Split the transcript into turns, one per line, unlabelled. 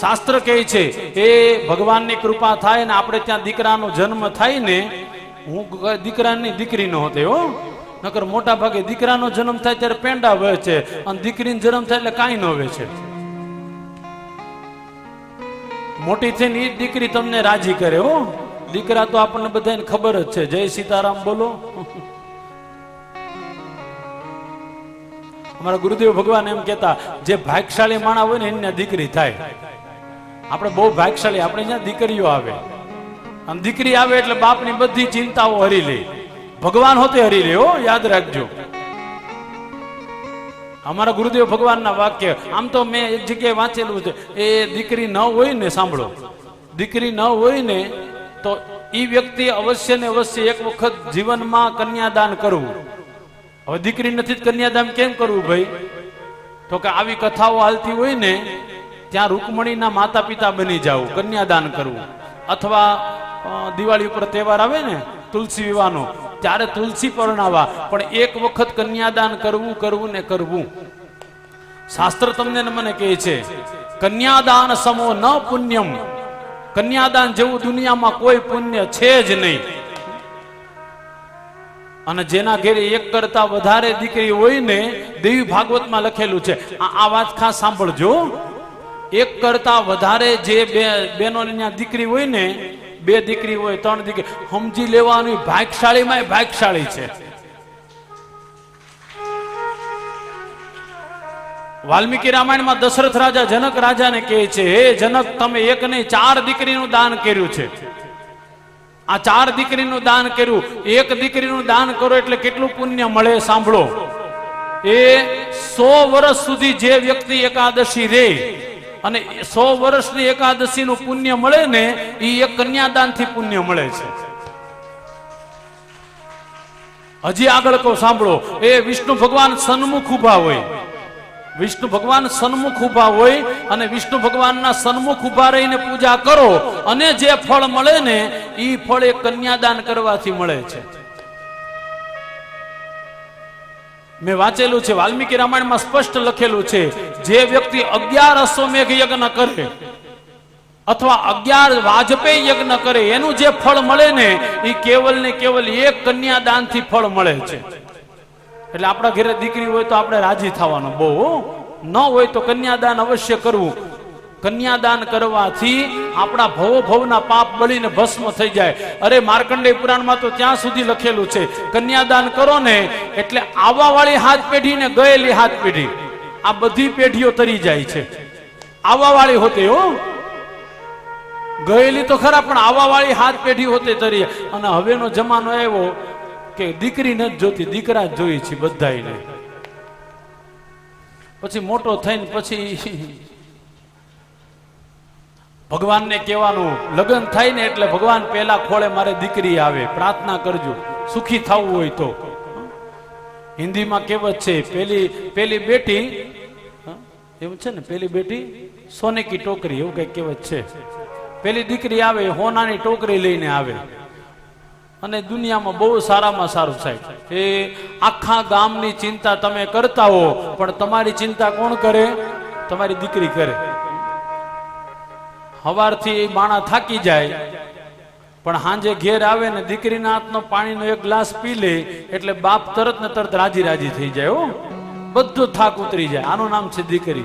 શાસ્ત્ર કહે છે, એ ભગવાનની કૃપા થાય ને આપણે ત્યાં દીકરાનો જન્મ થાય ને, હું દીકરાની દીકરી નો હતો, હો. નકર મોટા ભાગે દીકરાનો જન્મ થાય ત્યારે પેંડા વહે છે, અને દીકરીનો જન્મ થાય એટલે કાંઈ ન વહે છે. મોટી થઈને એ દીકરી તમને રાજી કરે, હો. દીકરા તો આપણને બધાને ખબર જ છે. જય સીતારામ બોલો. અમારા ગુરુદેવ ભગવાન એમ કહેતા, જે ભાગશાળી માણા હોય ને, એની દીકરી થાય. આપણે બહુ ભાગશાળી, આપણે ત્યાં દીકરીઓ આવે અને દીકરી આવે એટલે બાપની બધી ચિંતાઓ હરી લે. ભગવાન હોતે હરી લે હો, યાદ રાખજો. અમારા ગુરુદેવ ભગવાનના વાક્ય, આમ તો મેં એક જગ્યાએ વાંચેલું છે એ દીકરી ન હોય ને, સાંભળો. દીકરી ન હોય ને, તો એ વ્યક્તિ અવશ્ય ને અવશ્ય એક વખત જીવનમાં કન્યાદાન કરવું. હવે દીકરી નથી કન્યાદાન કેમ કરવું ભાઈ? તો કે આવી કથાઓ હાલતી હોય ને ત્યાં રૂકમણીના માતા પિતા બની જાવ કન્યાદાન કરવું અથવા દિવાળી ઉપર તહેવાર આવે ને, તુલસી વિવાહનો, ત્યારે તુલસી પરણાવા. પણ એક વખત કન્યાદાન કરવું કરવું ને કરવું. શાસ્ત્ર તમને મને કહે છે, કન્યાદાન સમો ન પુણ્યમ. કન્યાદાન જેવું દુનિયામાં કોઈ પુણ્ય છે જ નહીં. અને જેના ઘેરે એક કરતા વધારે દીકરી હોય ને, દેવી ભાગવતમાં લખેલું છે. આ આ વાત ખાસ સાંભળજો. એક કરતા વધારે જે બે બેનો દીકરી હોય ને, બે દીકરી હોય, ત્રણ દીકરી, સમજી લેવાની ભાગશાળીમાં ભાગશાળી છે. વાલ્મીકી રામાયણમાં દશરથ રાજા જનક રાજાને કહે છે, હે જનક, તમે એક નહીં ચાર દીકરીનું દાન કર્યું છે. આ ચાર દીકરીનું દાન કર્યું. એક દીકરીનું દાન કરો એટલે કેટલું પુણ્ય મળે, સાંભળો. એ સો વર્ષ સુધી જે વ્યક્તિ એકાદશી રે અને સો વર્ષની એકાદશીનું પુણ્ય મળે ને એ એક કન્યાદાનથી પુણ્ય મળે છે. હજી આગળ કહો, સાંભળો, એ વિષ્ણુ ભગવાન સન્મુખ ઊભા હોય. વિષ્ણુ ભગવાન સન્મુખ ઊભા હોય અને વિષ્ણુ ભગવાનના સન્મુખ ઊભા રહીને પૂજા કરો અને જે ફળ મળે ને એ ફળ એ કન્યાદાન કરવાથી મળે છે. મેં વાંચેલું છે, વાલ્મીકી રામાયણમાં સ્પષ્ટ લખેલું છે, જે વ્યક્તિ અગિયાર અશ્વમેઘ યજ્ઞ કરે અથવા અગિયાર વાજપેયી યજ્ઞ કરે, એનું જે ફળ મળે ને એ કેવલ ને કેવલ એક કન્યાદાનથી ફળ મળે છે. એટલે આપણા ઘરે દીકરી હોય તો આપણે રાજી થવાનું, બહુ ન હોય તો કન્યાદાન અવશ્ય કરવું. કન્યાદાન કરવાથી આપણા ભવો ભવના પાપ બળીને ભસ્મ થઈ જાય. અરે માર્કંડેય પુરાણમાં તો ત્યાં સુધી લખેલું છે, કન્યાદાન કરો ને એટલે આવા વાળી હાથ પેઢી ને ગયેલી હાથ પેઢી. આ બધી પેઢીઓ તરી જાય છે. આવા વાળી હોતી હો. ગયેલી તો ખરા, પણ આવા વાળી હાથ પેઢી હોતે તરી. અને હવેનો જમાનો આવ્યો કે દીકરી નથી જોતી, દીકરા જ જોઈએ છે બધાયને. પછી મોટો થઈને પછી ભગવાનને કહેવાનું, લગ્ન થાય ને એટલે ભગવાન પહેલા ખોળે મારે દીકરી આવે, પ્રાર્થના કરજો, સુખી થવું હોય તો. હિન્દીમાં કહેવત છે, પેલી પેલી બેટી એવું છે ને, પેલી બેટી સોને કી ટોકરી, એવું કઈ કહેવત છે. પેલી દીકરી આવે, હોનાની ટોકરી લઈને આવે. અને દુનિયામાં બહુ સારામાં સારું સાહેબ એ આખા ગામની ચિંતા તમે કરતા હો, પણ તમારી ચિંતા કોણ કરે? તમારી દીકરી કરે. હવારથી માણા થાકી જાય. પણ હાંજે ઘેર આવે ને દીકરીના હાથનો પાણીનો એક ગ્લાસ પી લે, એટલે બાપ તરત ને તરત રાજી રાજી થઈ જાય હો. બધો થાક ઉતરી જાય. આનું નામ છે દીકરી.